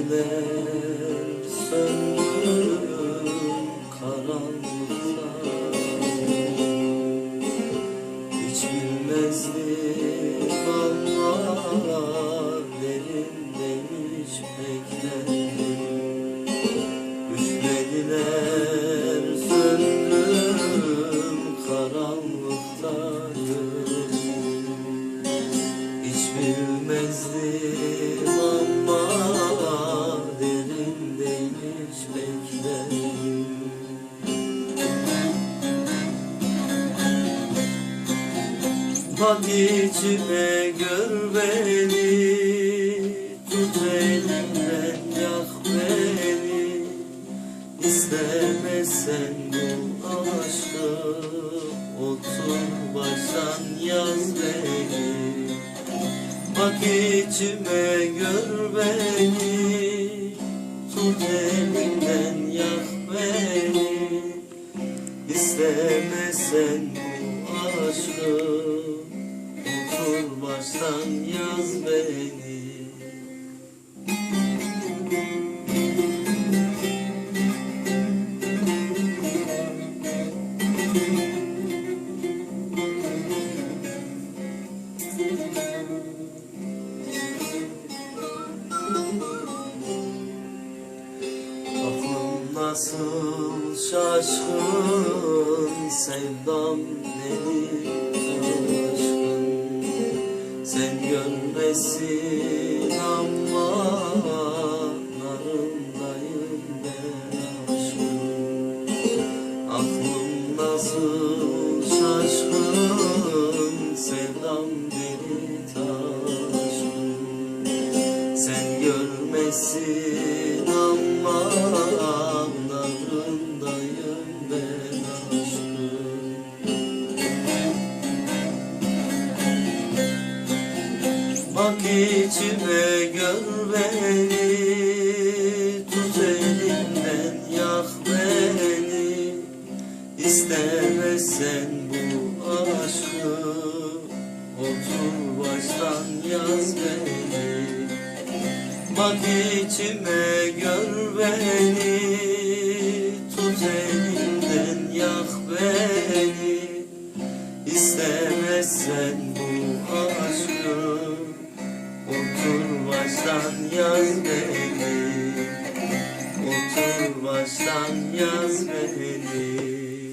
Üflediler söndüm karanlıkta Hiç bilmezdim ama Bak içime gör beni Tut elimden yak beni. İstemezsen bu aşkı Otur baştan yaz beni. Bak içime gör beni Tut elimden Aklım nasıl şaşkın Sevdam deli görmesin ama Narındayım ben. Aşkın Aklım nasıl şaşkın Sevdam deli taşkın sen görmesin ama içime gör beni Tut elimden yak beni. İstemezsen bu aşkı Otur baştan yaz beni. Bak içime gör beni Tut elimden yak beni. İstemezsen bu aşkı Otur baştan yaz beni. Otur baştan yaz beni